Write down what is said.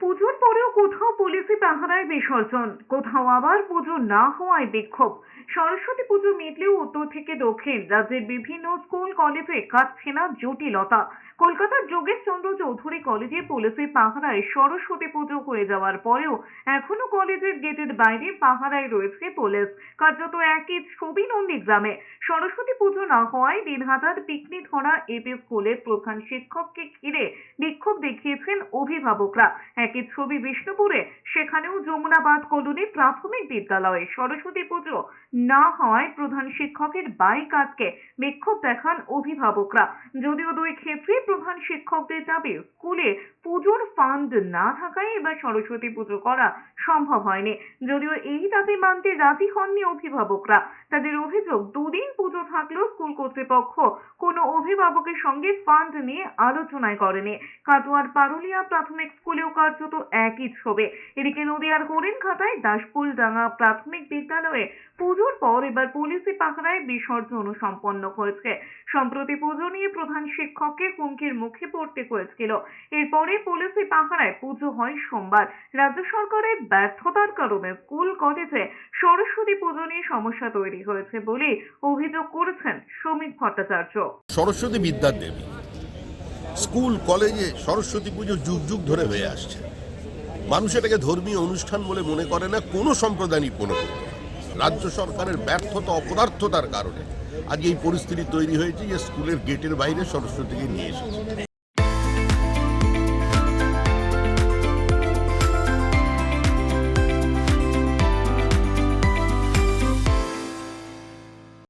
পুজোর পরেও কোথাও পুলিশি পাহারায় বিসর্জন। কোথাও আবার পুজো না হওয়ায় বিক্ষোভ। সরস্বতী পুজো মিটলেও উত্তর থেকে দক্ষিণ। রাজ্যের বিভিন্ন স্কুল, কলেজে কাটছে না জটিলতা। কলকাতার যোগেশ চন্দ্র চৌধুরী কলেজে পুলিশি পাহারায় সরস্বতী পুজো হয়ে যাওয়ার পরেও এখনও কলেজের গেটের বাইরে পাহারায় রয়েছে পুলিশ। কার্যত একই ছবি নন্দীগ্রামে সরস্বতী পুজো না হওয়ায় দিনহাটার পিকনিক ধরা এপি স্কুলের প্রধান শিক্ষককে ঘিরে বিক্ষোভ দেখিয়েছেন অভিভাবকরা। একই ছবি বিষ্ণুপুরে, সেখানেও যমুনাবাদ কলোনি প্রাথমিক বিদ্যালয়ে সরস্বতী পুজো না হওয়ায় প্রধান শিক্ষকের বাইক আজকে বিক্ষোভ দেখান অভিভাবকরা। যদিও দুই ক্ষেত্রে প্রধান শিক্ষকদের দাবি, স্কুলে পুজোর ফান্ড না থাকায় এবার সরস্বতী পুজো করা সম্ভব হয়নি। যদিও এই দাবি মানতে রাজি হননি অভিভাবকরা। তাদের অভিযোগ, দুদিন পুজো থাকলেও স্কুল কর্তৃপক্ষ কোনো অভিভাবকের সঙ্গে ফান্ড নিয়ে আলোচনায় করেনি। কাটোয়ার পারুলিয়া প্রাথমিক স্কুলেও কার্যত একই ছবি। এদিকে নদিয়ার হরিণঘাটায় দাসপুল ডাঙ্গা প্রাথমিক বিদ্যালয়ে পুজোর পর এবার পুলিশি পাহারায় বিসর্জন সম্পন্ন হয়েছে। সম্প্রতি পুজো নিয়ে প্রধান শিক্ষককে হুমকির মুখে পড়তে হয়েছিল। এরপরে পুলিশি পাহারায় পুজো হয় সোমবার। রাজ্য সরকারের ব্যর্থতার কারণে স্কুল, কলেজে সরস্বতী পুজো নিয়ে সমস্যা তৈরি হয়েছে বলে অভিযোগ করেছেন শ্রমিক ভট্টাচার্য। সরস্বতী বিদ্যার দেবী। স্কুল, কলেজে সরস্বতী পুজো যুগ যুগ ধরে হয়ে আসছে। মানুষ এটাকে ধর্মীয় অনুষ্ঠান বলে মনে করে না, কোনো সম্প্রদায়ই মনে করে না। রাজ্য সরকারের ব্যর্থতা, অপদার্থতার কারণে। আজ এই পরিস্থিতি তৈরি হয়েছে যে স্কুলের গেটের বাইরে সরস্বতীকে নিয়ে এসেছে।